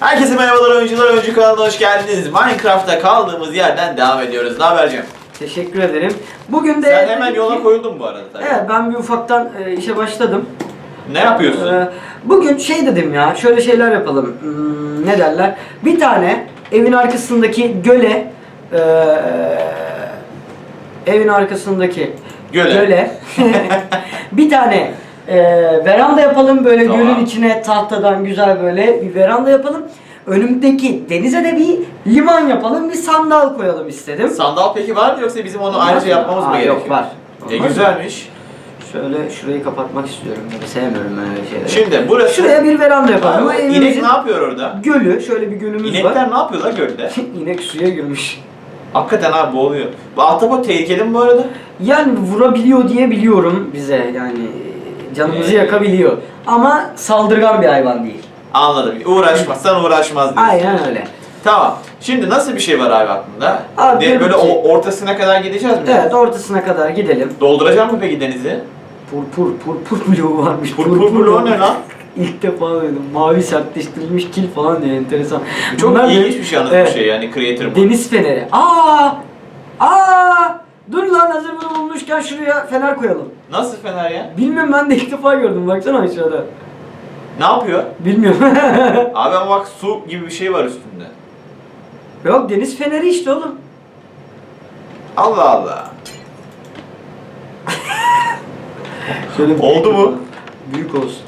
Herkese merhabalar oyuncular, oyuncu kanalına hoş geldiniz. Minecraft'ta kaldığımız yerden devam ediyoruz. Ne habercim? Teşekkür ederim. Bugün de... Sen hemen yola koyuldun bu arada tabii. Evet ben bir ufaktan e, işe başladım. Ne yapıyorsun? Ee, bugün şey dedim ya şöyle şeyler yapalım. Hmm, ne derler? Bir tane evin arkasındaki göle e, evin arkasındaki Göle. bir tane e, veranda yapalım böyle Tamam. gölün içine tahtadan güzel böyle bir veranda yapalım. Önümdeki denize de bir liman yapalım, bir sandal koyalım istedim. Sandal peki var mı yoksa bizim onu Olmaz ayrıca mı? yapmamız mı Aa, gerekiyor? yok, var. E Olmaz mı? güzelmiş. Şöyle şurayı kapatmak istiyorum. Böyle sevmiyorum ben öyle şeyleri. Şimdi burası... Şuraya bir veranda yapalım. Abi, inek evimizin ne yapıyor orada? Gölü, şöyle bir gölümüz var. İnekler ne yapıyorlar gölde? İnek suya girmiş. Hakikaten abi boğuluyor. Bu ahtapot tehlikeli mi bu arada? Yani vurabiliyor diye biliyorum bize yani canımızı yakabiliyor. Ama saldırgan bir hayvan değil. Anladım. Uğraşmazsan uğraşmaz diyorsun. Aynen öyle. Tamam. Şimdi nasıl bir şey var abi aklında? Abi diyorum böyle o- ortasına kadar gideceğiz mi? Evet ortasına kadar gidelim. Dolduracak mı peki denizi? Pur pur pur pur bloğu varmış. Pur pur bloğu ne lan? İlk defa duydum. Mavi sertleştirilmiş kil falan diye enteresan. Çok Bunlar ilginç bir şey anlatmış Evet. şey yani creator bu. Deniz feneri. Aa! Aa! Dur lan hazır bunu bulmuşken şuraya fener koyalım. Nasıl fener ya? Bilmiyorum ben de ilk defa gördüm baksana aşağıda. Ne yapıyor? Bilmiyorum. Abi ama bak su gibi bir şey var üstünde. Yok deniz feneri işte oğlum. Allah Allah. Şöyle büyük Oldu mu? Büyük olsun.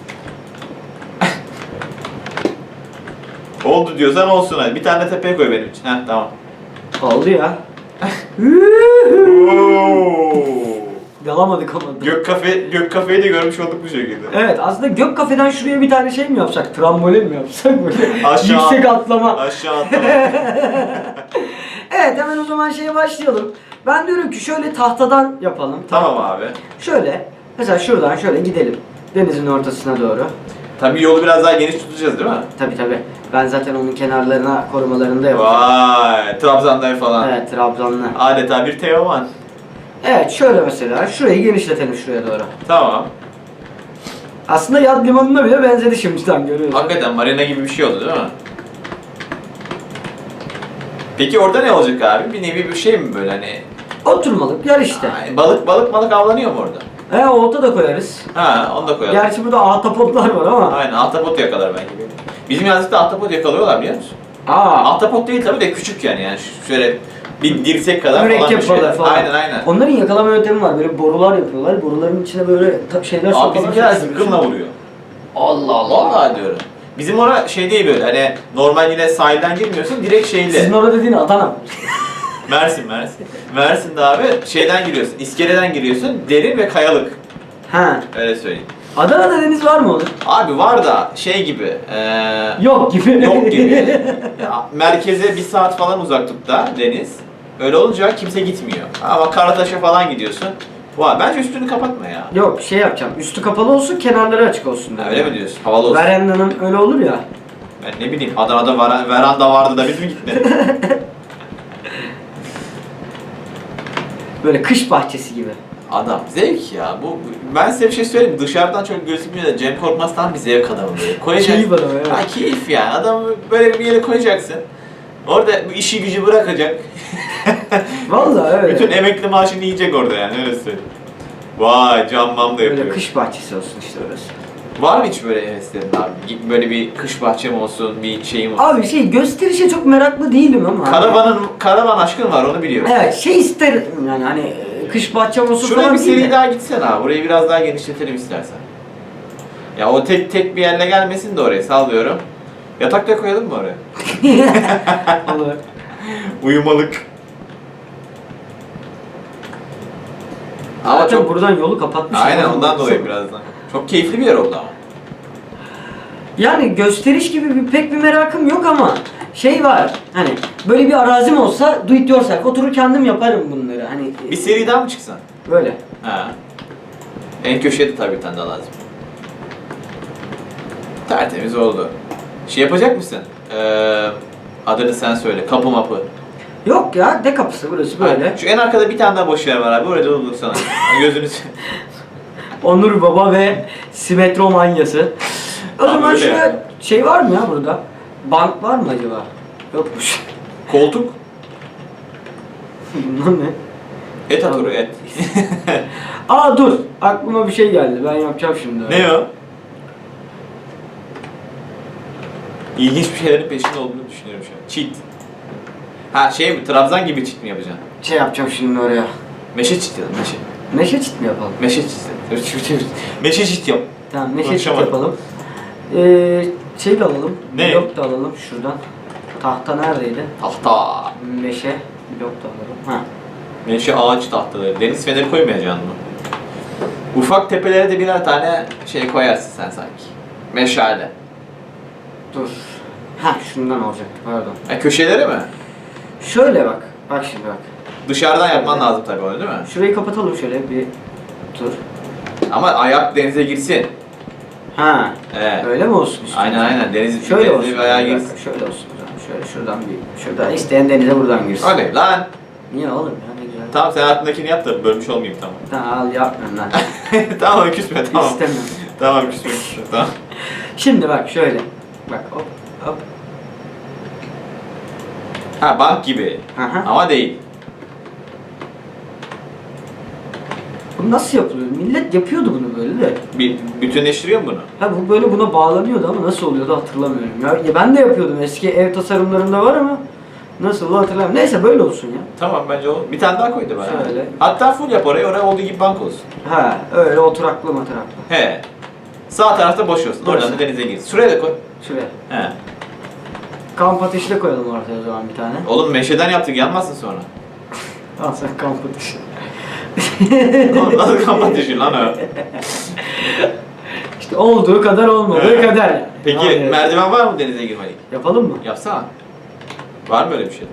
Oldu diyorsan olsun hadi. Bir tane tepeye koy benim için. Heh tamam. Oldu ya. Oo. Yalamadık ama. Gök kafe gök kafeyi de görmüş olduk bu şekilde. Evet aslında gök kafeden şuraya bir tane şey mi yapsak? Trambolin mi yapsak böyle? Aşağı. Yüksek atlama. Aşağı atlama. Evet hemen o zaman şeye başlayalım. Ben diyorum ki şöyle tahtadan yapalım. tamam abi. Şöyle mesela şuradan şöyle gidelim. Denizin ortasına doğru. Tabii yolu biraz daha geniş tutacağız değil mi? Tabi tabi. Ben zaten onun kenarlarına korumalarını da yapacağım. Vay, Trabzon'dan falan. Evet Trabzonlu. Adeta bir Teoman. Evet şöyle mesela şurayı genişletelim şuraya doğru. Tamam. Aslında yat limanına bile benzedi şimdiden görüyoruz. Hakikaten marina gibi bir şey oldu değil mi? Peki orada ne olacak abi? Bir nevi bir şey mi böyle hani? Oturmalık yer işte. Ay, balık balık balık avlanıyor mu orada? He olta da koyarız. Ha, onu da koyalım. Gerçi burada ahtapotlar var ama. Aynen ahtapot yakalar belki. Bizim yazlıkta ahtapot yakalıyorlar biliyor musun? Aa. Ahtapot değil tabii de küçük yani yani şöyle bir dirsek kadar falan bir Mürekkep şey. balığı falan. Aynen aynen. Onların yakalama yöntemi var. Böyle borular yapıyorlar. Boruların içine böyle ta- şeyler Abi bizimkiler zıpkınla vuruyor. Allah Allah. Vallahi diyorum. Bizim ora şey değil böyle hani normal yine sahilden girmiyorsun direkt şeyle. Sizin orada dediğin Adana. Mersin Mersin. Mersin'de abi şeyden giriyorsun, iskeleden giriyorsun, derin ve kayalık. ha. Öyle söyleyeyim. Adana'da deniz var mı onun? Abi var da şey gibi, eee Yok gibi. yok gibi. Ya, merkeze bir saat falan uzaklıkta deniz. Öyle olunca kimse gitmiyor. Ama Karataş'a falan gidiyorsun. Vay bence üstünü kapatma ya. Yok şey yapacağım. Üstü kapalı olsun, kenarları açık olsun. Ha, dedim. öyle mi diyorsun? Havalı olsun. Verandanın öyle olur ya. Ben ne bileyim Adana'da var, veranda vardı da biz mi gitmedik? Böyle kış bahçesi gibi. Adam zevk ya. Bu ben size bir şey söyleyeyim. Dışarıdan çok gözükmüyor da Cem Korkmaz tam bir zevk adamı böyle. Koyacak. Keyif adamı, evet. Ha, keyif yani. Adamı böyle bir yere koyacaksın. Orada bu işi gücü bırakacak. Vallahi öyle. Bütün emekli maaşını yiyecek orada yani öyle söyleyeyim. Vay cammam da yapıyor. Böyle kış bahçesi olsun işte orası. Var mı hiç böyle heveslerin abi? Böyle bir kış bahçem olsun, bir şeyim olsun. Abi şey gösterişe çok meraklı değilim ama. Karavanın, karavan aşkın var onu biliyorum. Evet şey isterim yani hani e, kış bahçem olsun Şuraya falan bir değil seri de. daha gitsen abi. Burayı biraz daha genişletelim istersen. Ya o tek tek bir yerle gelmesin de oraya sallıyorum. Yatak da koyalım mı oraya? Olur. Uyumalık. Ama Zaten çok... buradan yolu kapatmış. Aynen ondan dolayı birazdan. Çok keyifli bir yer oldu ama. Yani gösteriş gibi bir, pek bir merakım yok ama şey var hani böyle bir arazim olsa do it yourself oturur kendim yaparım bunları hani Bir seri daha mı çıksan? böyle. Ha. En köşeye de tabii bir tane daha lazım. Tertemiz oldu. Şey yapacak mısın? Ee, adını sen söyle. Kapı mapı. Yok ya de kapısı burası böyle. Şu en arkada bir tane daha boş yer var abi. Orada olur sana. Gözünü se- Onur Baba ve Simetro Manyası. O Abi zaman öyle şuraya yani. şey var mı ya burada? Bank var mı acaba? Yokmuş. Koltuk. Bunlar ne? Et aturu et. Aa dur. Aklıma bir şey geldi. Ben yapacağım şimdi. ne o? İlginç bir şeylerin peşinde olduğunu düşünüyorum şu an. Cheat. Ha şey mi? Trabzan gibi cheat mi yapacaksın? Şey yapacağım şimdi oraya. Meşe cheat ya meşe. Meşe çit mi yapalım? Meşe cheat. Meşe cheat yap. Tamam meşe çit Konuşamadım. yapalım. Ee, şey de alalım. Ne? Blok da alalım şuradan. Tahta neredeydi? Tahta. Meşe. Blok da alalım. Ha. Meşe ağaç tahtaları. Deniz feneri koymayacaksın mı? Ufak tepelere de birer tane şey koyarsın sen sanki. Meşale. Dur. Ha şundan olacaktı pardon. Ha, köşelere mi? Şöyle bak. Bak şimdi bak. Dışarıdan yapman lazım tabii onu değil mi? Şurayı kapatalım şöyle bir tur. Ama ayak denize girsin. Ha. Evet. Öyle mi olsun işte? Aynen aynen deniz Şöyle olsun. bir ayağa girsin. Şöyle olsun. o zaman. Şöyle şuradan bir şuradan isteyen denize buradan girsin. Öyle lan. Niye oğlum ya ne güzel. Tamam sen aklındakini yap da bölmüş olmayayım tamam. Tamam al yapmıyorum lan. tamam küsme tamam. İstemiyorum. Tamam küsme küsme tamam. Şimdi bak şöyle. Bak hop hop. Ha bank gibi. Hı. Ama değil. Bu nasıl yapılıyor? Millet yapıyordu bunu böyle de. Bir bütünleştiriyor mu bunu? Ha bu böyle buna bağlanıyordu ama nasıl oluyordu hatırlamıyorum. Ya, ya ben de yapıyordum eski ev tasarımlarında var ama nasıl hatırlamıyorum. Neyse böyle olsun ya. Tamam bence o. Bir tane daha koy da bana. Şöyle. Hatta full yap oraya. Oraya olduğu gibi bank olsun. Ha öyle oturaklı mataraklı. He. Sağ tarafta boş olsun. Oradan da denize girsin. Şuraya da koy. Şuraya. He. Kamp ateşi de koyalım ortaya o zaman bir tane. Oğlum meşeden yaptık yanmazsın sonra. Al sen kamp ateşi. Nasıl kapat lan o? İşte olduğu kadar olmadığı Evet. kadar yani. Peki Abi, merdiven var mı denize girmelik? Yapalım mı? Yapsana. Var mı öyle bir şey?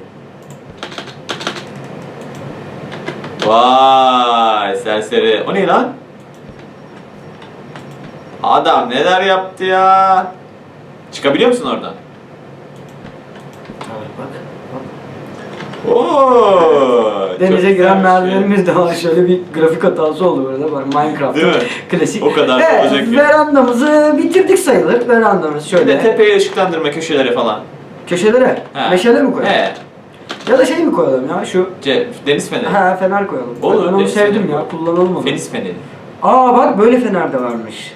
Vay serseri. O ne lan? Adam neler yaptı ya? Çıkabiliyor musun oradan? Tabii bak. Oo. Denize giren merdivenimiz de var. Şöyle bir grafik hatası oldu burada. Var Minecraft. Değil mi? Klasik. O kadar Evet, olacak gibi. Verandamızı bitirdik sayılır. Verandamız. Bir şöyle. de tepeye ışıklandırma köşelere falan. Köşelere. He. Meşale mi koyalım? He. Ya da şey mi koyalım ya şu Ce- deniz feneri. Ha fener koyalım. Olur, Ben onu sevdim ya. Kullanalım onu. Deniz feneri. Aa bak böyle fener de varmış.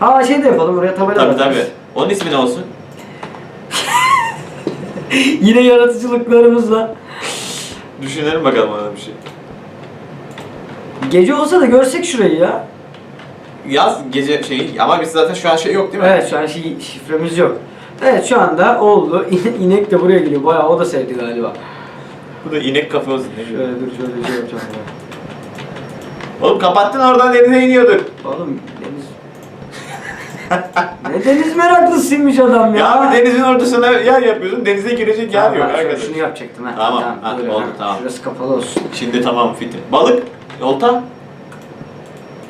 Ha şey de yapalım oraya tabela Tabii bakarız. tabii. Onun ismi ne olsun? Yine yaratıcılıklarımızla. Düşünelim bakalım ona bir şey. Gece olsa da görsek şurayı ya. Yaz gece şeyi ama biz zaten şu an şey yok değil mi? Evet şu an şey, şifremiz yok. Evet şu anda oldu. İnek de buraya geliyor. Bayağı o da sevdi galiba. Bu da inek kafe olsun ne Şöyle dur şöyle şey yapacağım ya. Oğlum kapattın oradan denize iniyorduk. Oğlum. Ne deniz meraklısıymış adam ya. Ya abi denizin ortasına yer yapıyorsun denize girecek yer yok ben arkadaş. Şunu yapacaktım ha. Tamam, ha, buyurun, oldu, ha. tamam. Şurası kapalı olsun. Şimdi tamam fitim. Balık, olta.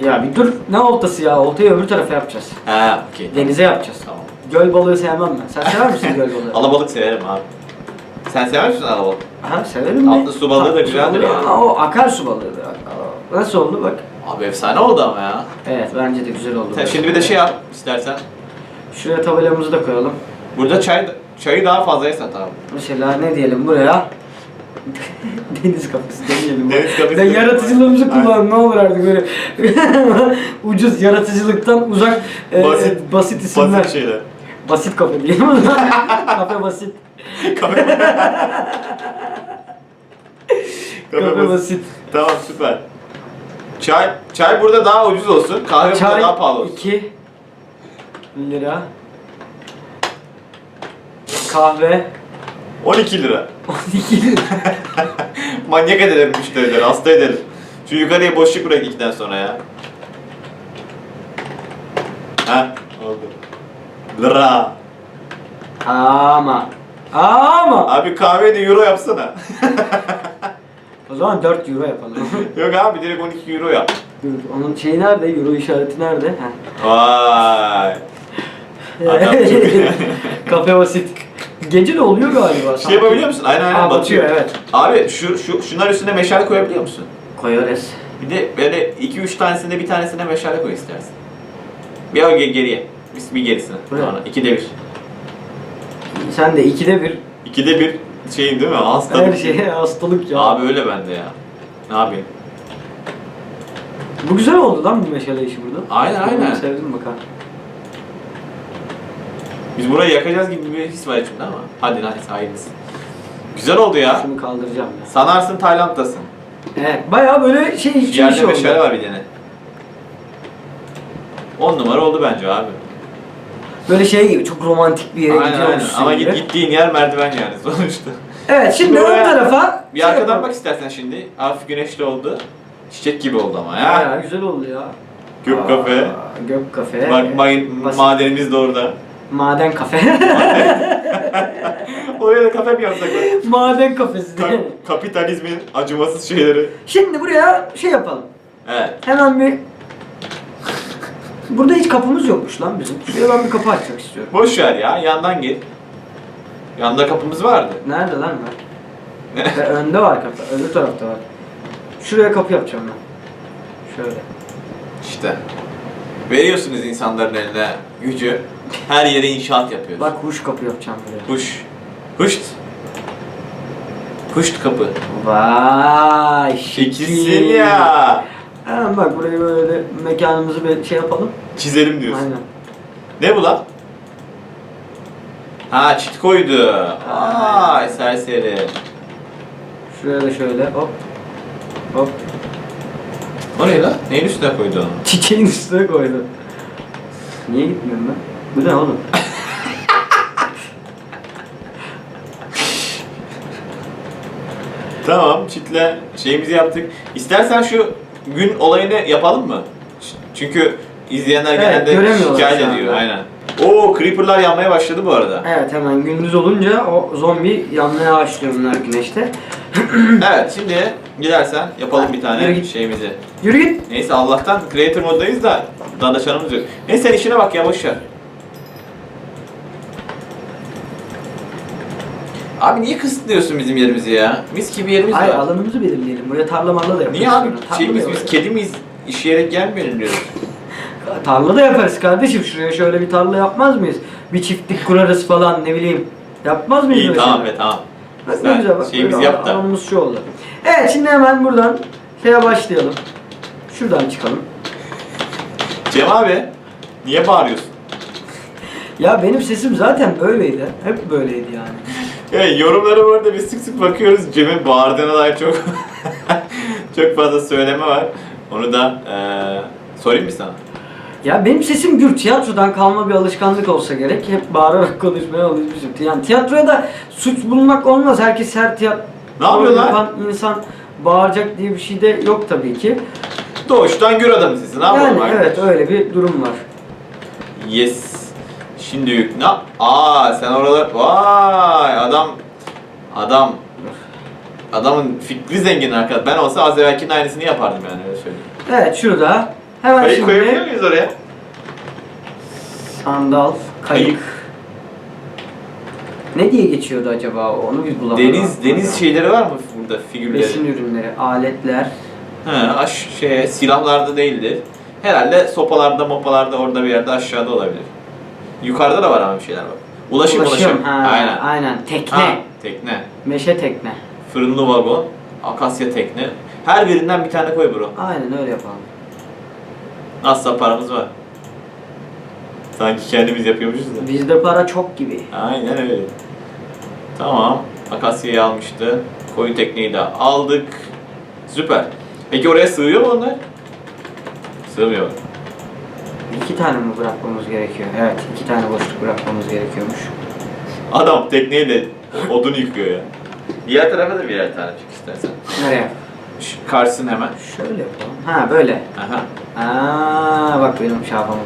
Ya bir dur. Ne oltası ya? Oltayı öbür tarafa yapacağız. Ha okey. Denize yapacağız. Tamam. Göl balığı sevmem ben. Sen sever misin göl balığı? Alabalık severim abi. Sen sever misin alabalık? Aha severim Tatlı su balığı da su güzeldir balığı ya. Ama o akarsu balığıdır. Nasıl oldu bak. Abi efsane oldu ama ya. Evet bence de güzel oldu. Sen şimdi bir de şey yap istersen. Şuraya tabelamızı da koyalım. Burada çay çayı daha fazlaya sat abi. Mesela ne diyelim buraya? Deniz kafesi demeyelim. Deniz Ben demeyelim. yaratıcılığımızı kullan ne olur artık böyle. Ucuz yaratıcılıktan uzak e, Basit- basit isimler. Basit şeyler. Basit kafe diyelim kafe basit. Kafe. Kafe basit. Tamam süper. Çay çay burada daha ucuz olsun. Kahve burada Çay daha pahalı olsun. 2 lira. Kahve 12 lira. 12 lira. Manyak edelim müşterileri, hasta edelim. Şu yukarıya boşluk bırak ikiden sonra ya. Ha, oldu. Lira. Ama. Ama. Abi kahve de euro yapsana. O zaman 4 euro yapalım. Yok abi direkt 12 euro yap. Dur, onun şeyi nerede? Euro işareti nerede? Heh. Vay. Kafe basit. Gece de oluyor galiba. Şey yapabiliyor musun? Aynen aynen batıyor. evet. Abi şu, şu şunlar üstüne meşale koyabiliyor musun? Koyarız. Bir de böyle 2-3 tanesinde bir tanesine meşale koy istersen. Bir al geriye. Bir, bir gerisine. Buraya. Sonra 2'de 1. Sen de ikide bir 2'de 1 şeyin değil mi? Hastalık. Her şeye hastalık ya. Abi öyle bende ya. Ne yapayım? Bu güzel oldu lan bu meşale işi burada. Aynen Bunu aynen. Sevdim bak ha. Biz burayı yakacağız gibi bir his var içimde ama. Hadi hadi hayırlısı. Güzel oldu ya. Şunu kaldıracağım ya. Sanarsın Tayland'dasın. Evet bayağı böyle şey hiç bir şey oldu. meşale var bir tane. 10 numara oldu bence abi. Böyle şey gibi çok romantik bir yere Aynen Ama gibi. git, gittiğin yer merdiven yani sonuçta. Evet şimdi ön tarafa Bir şey arkadan yapalım. bak istersen şimdi. Hafif güneşli oldu. Çiçek gibi oldu ama ya. Bayağı güzel oldu ya. Gök Aa, kafe. Gök kafe. Bak ma- Basit. madenimiz de orada. Maden kafe. Oraya da kafe mi yapsak? Maden kafesi. Ka- kapitalizmin acımasız şeyleri. Şimdi buraya şey yapalım. Evet. Hemen bir... Burada hiç kapımız yokmuş lan bizim. Şuraya ben bir kapı açmak istiyorum. Boş ver ya. Yandan gir. Yanda kapımız vardı. Nerede lan? Ve önde var kapı. Öbür tarafta var. Şuraya kapı yapacağım ben. Şöyle. İşte. Veriyorsunuz insanların eline gücü. Her yere inşaat yapıyoruz. Bak huş kapı yapacağım buraya. Huş. Huşt. Huşt kapı. Vay Şekilsin ya. Hemen bak burayı böyle de mekanımızı bir şey yapalım. Çizelim diyorsun. Aynen. Ne bu lan? Ha çit koydu. Ay serseri. Şuraya da şöyle hop. Hop. O ne lan? Neyin üstüne koydu onu? Çiçeğin üstüne koydu. Niye gitmiyorum ben? Bu ne oğlum? Tamam çitle şeyimizi yaptık. İstersen şu gün olayını yapalım mı? Çünkü izleyenler Evet, genelde göremiyorlar şikayet şu anda. ediyor. Aynen. Oo creeper'lar yanmaya başladı bu arada. Evet hemen gündüz olunca o zombi yanmaya başlıyor bunlar güneşte. evet şimdi gidersen yapalım bir Yürü tane git. şeyimizi. Yürü git. Neyse Allah'tan creator moddayız da danışanımız yok. Neyse sen işine bak ya boş ver. Abi niye kısıtlıyorsun bizim yerimizi ya? Mis gibi yerimiz Hayır var. alanımızı belirleyelim. Buraya tarla marla da yaparız. Niye abi? sonra. Tarla Şeyimiz da biz yaparız. kedi miyiz? İşeyerek gelmeyelim diyoruz. Tarla da yaparız kardeşim. Şuraya şöyle bir tarla yapmaz mıyız? Bir çiftlik kurarız falan ne bileyim. Yapmaz mıyız İyi öyle tamam şeyler? be tamam. Bak ne Sen güzel bak. şeyimizi böyle yap da. Alanımız şu oldu. Evet şimdi hemen buradan şeye başlayalım. Şuradan çıkalım. Cem abi niye bağırıyorsun? Ya benim sesim zaten böyleydi. Hep böyleydi yani. Ya yorumlara bu arada biz sık sık bakıyoruz. Cem'in bağırdığına dair çok çok fazla söyleme var. Onu da eee sorayım mı sana? Ya benim sesim gür. Tiyatrodan kalma bir alışkanlık olsa gerek. Hep bağırarak konuşmaya alışmışım. Yani tiyatroya da suç bulmak olmaz. Herkes her tiyatro Ne yapıyorlar? yapan insan bağıracak diye bir şey de yok tabii ki. Doğuştan gür adamı sizin. Ne yapalım yani arkadaş? evet öyle bir durum var. Yes. Şimdi yük ne? Aa sen oralar vay adam adam adamın fikri zengin arkadaş. Ben olsa az evvelkinin aynısını yapardım yani öyle söyleyeyim. Evet şurada hemen Kayık koyabiliyor şimdi muyuz oraya? sandal, kayık. Kayık. Ne diye geçiyordu acaba o? onu biz bulamadık. Deniz deniz şeyleri var mı burada figürleri? Besin ürünleri, aletler. He, aş şey silahlarda değildir. Herhalde sopalarda, mopalarda orada bir yerde aşağıda olabilir. Yukarıda da var ama bir şeyler var. Ulaşım, ulaşım. Ha, Aynen. Aynen. Tekne. Ha, tekne. Meşe tekne. Fırınlı vagon, akasya tekne. Her birinden bir tane koy bro. Aynen öyle yapalım. Nasılsa paramız var. Sanki kendimiz yapıyormuşuz da. Bizde para çok gibi. Aynen öyle. Tamam. Akasya'yı almıştı. Koyu tekneyi de aldık. Süper. Peki oraya sığıyor mu onlar? Sığmıyor. İki tane mi bırakmamız gerekiyor? Evet, iki tane boşluk bırakmamız gerekiyormuş. Adam tekneyle odun yıkıyor ya. Diğer tarafa da birer tane çık istersen. Nereye? Şu karşısın hemen. Şöyle yapalım. Ha böyle. Aha. Aa bak benim şafamım.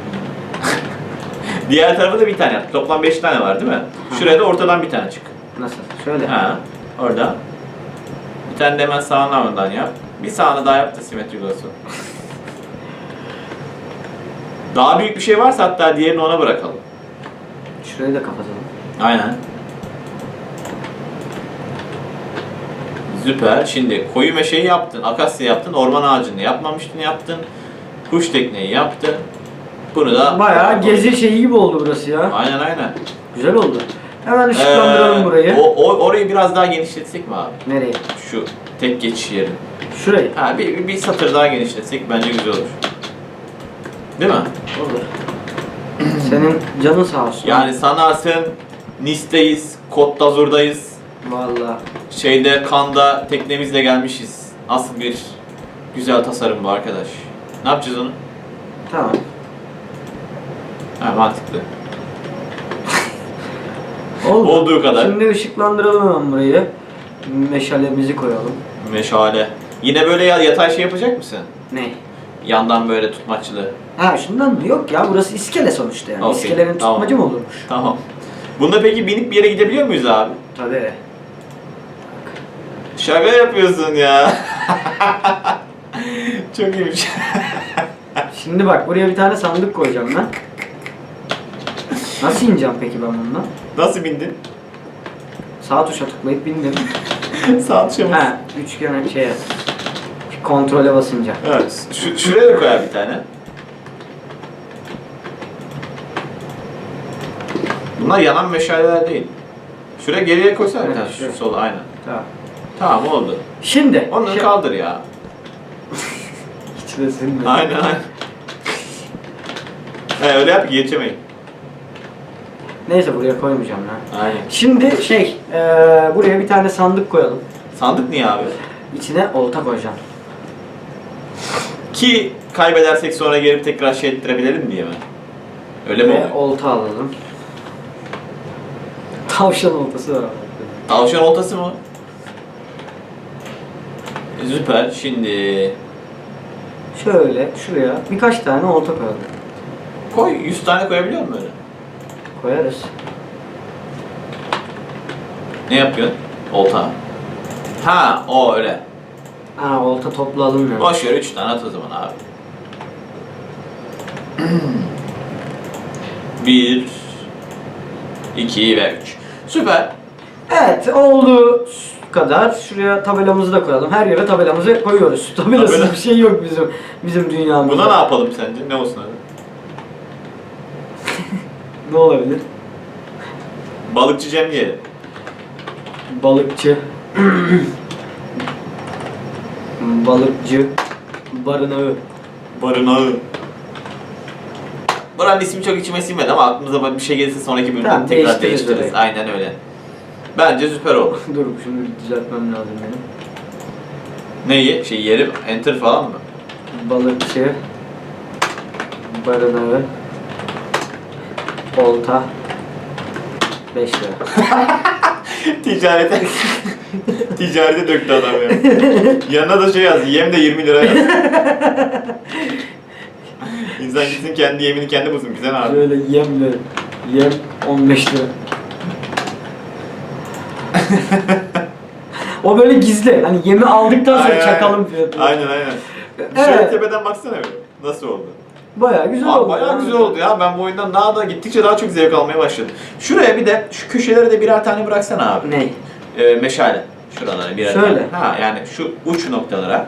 Diğer tarafa da bir tane yap. Toplam 5 tane var değil mi? Şuraya da ortadan bir tane çık. Nasıl? Şöyle. Ha. Orada. Bir tane de hemen sağından yap. Bir sağını daha yap da simetrik olsun. Daha büyük bir şey varsa hatta diğerini ona bırakalım. Şurayı da kapatalım. Aynen. Süper. Şimdi koyu meşeyi yaptın, akasya yaptın, orman ağacını yapmamıştın yaptın. Kuş tekneyi yaptın. Bunu da... Bayağı gezi şeyi gibi oldu burası ya. Aynen aynen. Güzel oldu. Hemen ışıklandıralım Ee, burayı. O, o, orayı biraz daha genişletsek mi abi? Nereye? Şu tek geçiş yerini. Şurayı. Ha bir, bir, bir satır daha genişletsek bence güzel olur. Değil mi? Olur. Senin canın sağ olsun. Yani sanarsın Nice'deyiz, Côte d'Azur'dayız. Vallahi. Şeyde Kanda teknemizle gelmişiz. Nasıl bir güzel tasarım bu arkadaş. Ne yapacağız onu? Tamam. Ha mantıklı. Oldu. Olduğu kadar. Şimdi ışıklandıralım hemen burayı. Meşalemizi koyalım. Meşale. Yine böyle ya- yatay şey yapacak mısın? Ne? Yandan böyle tutmaçlı. Ha şundan mı? Yok ya burası iskele sonuçta yani. Okey, İskelenin tamam. tutmacı mı olurmuş? Tamam. Bunda peki binip bir yere gidebiliyor muyuz abi? Tabii. Şaka yapıyorsun ya. Çok iyiymiş. Şimdi bak buraya bir tane sandık koyacağım ben. Nasıl ineceğim peki ben bundan? Nasıl bindin? Sağ tuşa tıklayıp bindim. Sağ tuşa bas. ha, üçgen şeye kontrole basınca. Evet. Şu, şuraya da koyar bir tane. Bunlar yanan meşaleler değil. Şuraya geriye koysana bir Evet, tane. şuraya. Şu sola aynen. Tamam. Tamam oldu. Şimdi. Onu şey- kaldır ya. Hiç de sinirlenme. Aynen aynen. He öyle yap ki geçemeyin. Neyse buraya koymayacağım ya. Aynen. Şimdi şey, eee, buraya bir tane sandık koyalım. Sandık niye abi? İçine olta koyacağım. Ki kaybedersek sonra gelip tekrar şey ettirebilelim diye mi? Öyle mi Ve oluyor? olta alalım. Tavşan oltası var. Tavşan oltası mı? Süper. Şimdi Şöyle şuraya birkaç tane olta koyalım. koy 100 tane koyabiliyor musun öyle? Koyarız. Ne yapıyorsun? Olta. Ha o öyle. Ha olta toplu alınmıyor. Boş ver 3 tane at o zaman abi. Bir, iki ve üç. Süper. Evet olduğu kadar şuraya tabelamızı da koyalım. Her yere tabelamızı koyuyoruz. Tabelasız Tabela. bir şey yok bizim bizim dünyamızda. Buna ne yapalım sence? Ne olsun abi? Ne olabilir? Balıkçı Cem diyelim. Balıkçı. Balıkçı. Barınağı. Barınağı. Buranın ismi çok içime sinmedi ama aklımıza bir şey gelirse sonraki bölümde Tamam, tekrar değiştiririz değiştiririz. orayı. Aynen öyle. Bence süper oldu. Dur şunu bir düzeltmem lazım benim. Neyi? Şey yeri enter falan mı? Balıkçı. Barınağı. Olta. 5 lira. Ticarete Ticarete döktü adam ya. Yanına da şey yaz, yem de 20 lira yaz. İnsan gitsin kendi yemini kendi bulsun güzel abi. Böyle yemle. Yem 15 lira. o böyle gizli. Hani yemi aldıktan sonra Aynen, çakalım fiyatını. Aynen aynen. Evet. Şöyle tepeden baksana bir. Nasıl oldu? Bayağı güzel Abi oldu. bayağı ya. güzel oldu ya. Ben bu oyundan daha da gittikçe daha çok zevk almaya başladım. Şuraya bir de şu köşelere de birer tane bıraksana abi. Ne? Ee, meşale. Şuralara birer Şöyle. Ha yani şu uç noktalara.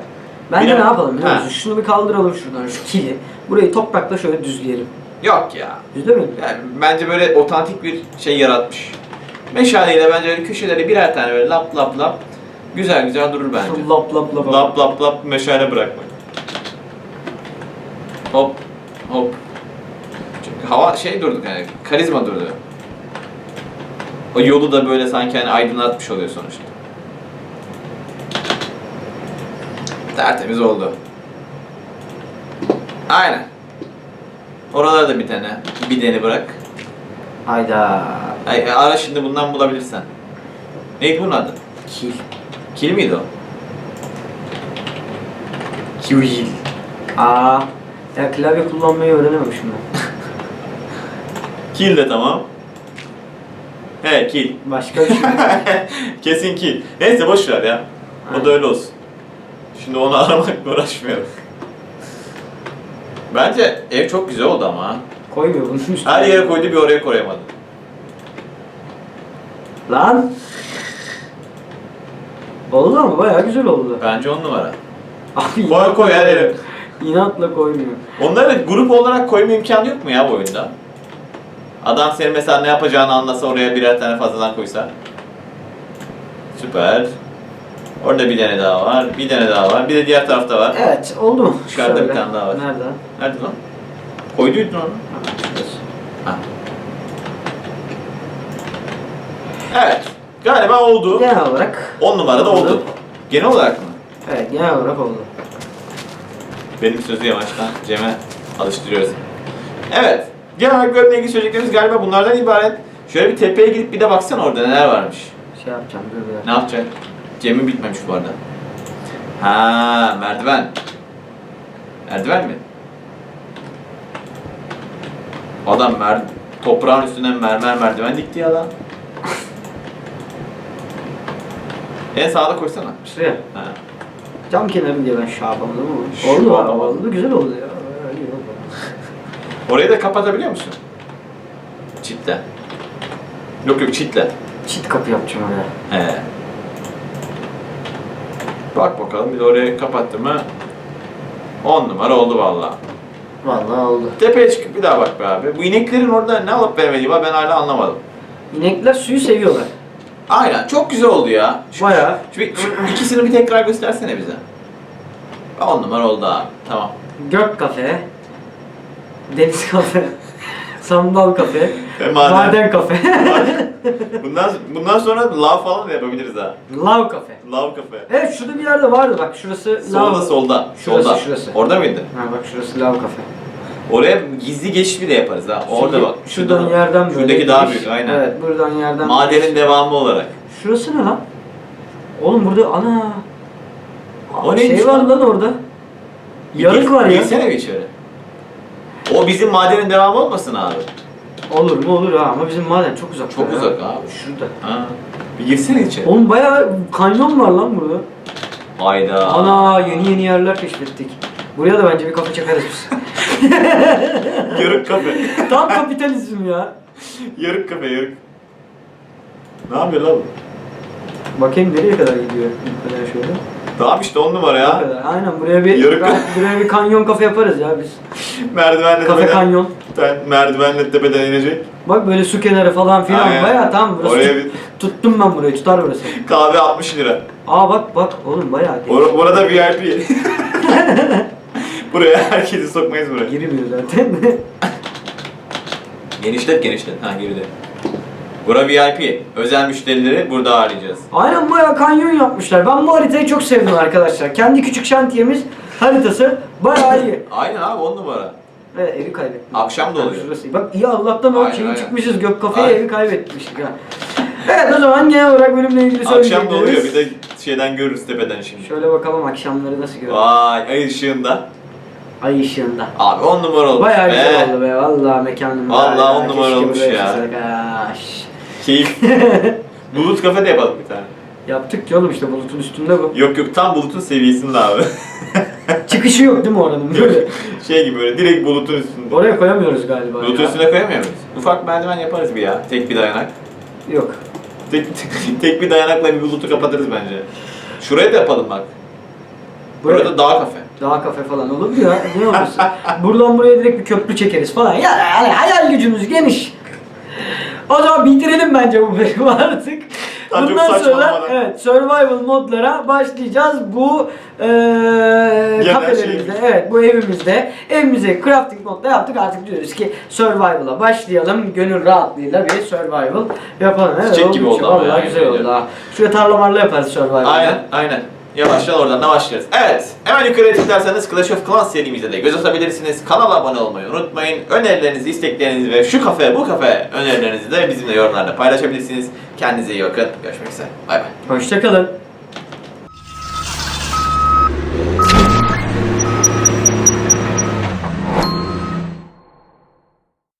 Bence Birer- ne yapalım biliyor musun? Şunu bir kaldıralım şuradan şu kili. Burayı toprakla şöyle düzleyelim. Yok ya. Düzlemeyelim. Yani bence böyle otantik bir şey yaratmış. Meşaleyle bence öyle köşeleri birer tane böyle lap lap lap güzel güzel durur bence. Şu lap lap lap. Lap lap lap meşale bırakmak. Hop hop. Çünkü hava şey durduk yani karizma durdu. O yolu da böyle sanki hani aydınlatmış oluyor sonuçta. Tertemiz oldu. Aynen. Oralara da bir tane bir deni bırak. Hayda. Ay, ara şimdi bundan bulabilirsen. Neydi bunun adı? Kil. Kil miydi o? Kil. Aa. Ya klavye kullanmayı öğrenememişim ben. Kil de tamam. He kil. Başka bir şey. Kesin kil. Neyse boş ver ya. O da öyle olsun. Şimdi onu aramakla uğraşmıyorum. Bence ev çok güzel oldu ama ha. Koymuyor bunun üstüne. Her yere koydu bir oraya koyamadı. Lan. Oldu ama bayağı güzel oldu. Bence on numara. Abi Koy inatla koy her yere. İnatla koymuyor. Onları grup olarak koyma imkanı yok mu ya bu oyunda? Adam senin mesela ne yapacağını anlasa oraya birer tane fazladan koysa. Süper. Orada bir tane daha var. Bir tane daha var. Bir de diğer tarafta var. Evet oldu mu? Dışarıda Şöyle. bir tane daha var. Nerede? Nerede lan? Koyduydun onu. Ha. Evet. Galiba oldu. Genel olarak 10 numarada oldu. Genel olarak mı? Evet genel olarak oldu. Benim sözü yavaştan Cem'e alıştırıyoruz. Evet. Genel olarak bölümle ilgili söyleyeceklerimiz galiba bunlardan ibaret. Şöyle bir tepeye gidip bir de baksana orada neler varmış. Şey yapacağım dur bir. Ne yapacak? Cem'in bitmemiş bu arada. Ha, merdiven. Merdiven mi? Adam mer toprağın üstüne mermer merdiven dikti ya lan. en sağda koysana. Şuraya. Ha. Cam kenarı diye ben şabanlı mı? Şu Oldu ha, oldu güzel oldu ya. Orayı da kapatabiliyor musun? Çitle. Yok yok çitle. Çit kapı yapacağım oraya. He. Bak bakalım bir de orayı kapattı mı? 10 numara oldu vallahi. Vallahi oldu. Tepeye çıkıp bir daha bak be abi. Bu ineklerin orada ne alıp veremediği var ben hala anlamadım. İnekler suyu seviyorlar. Aynen çok güzel oldu ya. Şu, Bayağı. şu, bir- şu ikisini bir tekrar göstersene bize. 10 numara oldu abi. Tamam. Gök kafe. Deniz kafe. Sandal kafe. E, maden. Maden kafe. Bundan bundan sonra lav falan da yapabiliriz ha. Lav kafe. Lav kafe. Evet şurada bir yerde vardı bak şurası Solda lav. solda. Şurası, solda. şurası. Orada mıydı? Ha bak şurası lav kafe. Oraya gizli geçiş bile yaparız ha. Orada bak. Şuradan yerden böyle. Şuradaki daha giriş. büyük aynen. Evet buradan yerden. Madenin devamı olarak. Şurası ne lan? Oğlum burada ana. O neymiş şey var lan? lan orada. Yarık var ya. Girsene bir içeri. O bizim madenin devamı olmasın abi? Olur mu olur ha ama bizim maden çok uzak. Çok uzak abi. Şurada. Ha. Bir girsene içeri. Oğlum bayağı kanyon var lan burada. Hayda. Ana yeni yeni yerler keşfettik. Buraya da bence bir kafe çakarız biz. Yarık kafe. Tam kapitalizm ya. yarık kafe yarık. Ne yapıyor lan bu? Bakayım nereye kadar gidiyor. Şöyle. Tamam işte on numara ya. kadar? Aynen buraya bir Yarık- buraya bir kanyon kafe yaparız ya biz. Merdivenle Kafe tepeden, kanyon. Ten- merdivenle tepeden inecek. Bak böyle su kenarı falan filan. Aynen. Bayağı tam burası. Oraya bir- Tuttum ben burayı. Tutar burası. Kahve 60 lira. Aa bak bak oğlum bayağı değil. Or burada VIP. buraya herkesi sokmayız buraya. Girmiyor zaten. Genişlet genişlet. Ha girdi. Bura VIP. Özel müşterileri burada ağırlayacağız. Aynen bayağı kanyon yapmışlar. Ben bu haritayı çok sevdim arkadaşlar. Kendi küçük şantiyemiz haritası bayağı iyi. Aynen abi on numara. Ve evi kaybettim. Akşam da oluyor. Şurası. Bak iyi Allah'tan o Aynen, çıkmışız gök kafeye Aynen. evi kaybetmiştik ha. Evet o zaman genel olarak bölümle ilgili Akşam da söyleyeceklerimiz. oluyor. Bir de şeyden görürüz tepeden şimdi. Şöyle bakalım akşamları nasıl görüyoruz. Vay ay ışığında. Ay ışığında. Abi on numara olmuş Bayağı be. güzel oldu be. Vallahi mekanım. Vallahi on numara olmuş ya. Şş. Keyif. Bulut kafe de yapalım bir tane. Yaptık ki oğlum işte bulutun üstünde bu. Yok yok tam bulutun seviyesinde abi. Çıkışı yok değil mi oranın böyle? şey gibi böyle direkt bulutun üstünde. Oraya koyamıyoruz galiba Bulutun ya. üstüne koyamıyor muyuz? Ufak merdiven yaparız bir ya. Tek bir dayanak. Yok. Tek, tek, tek bir dayanakla bir bulutu kapatırız bence. Şuraya da yapalım bak. Buraya- Burada dağ kafe. Daha kafe falan olur mu ya? Ne olursa. Buradan buraya direkt bir köprü çekeriz falan. Ya yani hayal gücümüz geniş. O zaman bitirelim bence bu bölümü artık. Daha Bundan sonra evet survival modlara başlayacağız. Bu eee kafelerimizde, şey. evet bu evimizde. Evimize crafting modda yaptık artık diyoruz ki survival'a başlayalım. Gönül rahatlığıyla bir survival yapalım. Evet, Çiçek gibi oldu ama Vallahi ya, güzel oldu. Şuraya tarla marla yaparız survival'da. Aynen, aynen. Yavaştan oradan da başlarız. Evet, hemen yukarıya tıklarsanız Clash of Clans serimize de göz atabilirsiniz. Kanala abone olmayı unutmayın. Önerilerinizi, isteklerinizi ve şu kafe, bu kafe önerilerinizi de bizimle yorumlarda paylaşabilirsiniz. Kendinize iyi bakın. Görüşmek üzere. Bay bay. Hoşçakalın.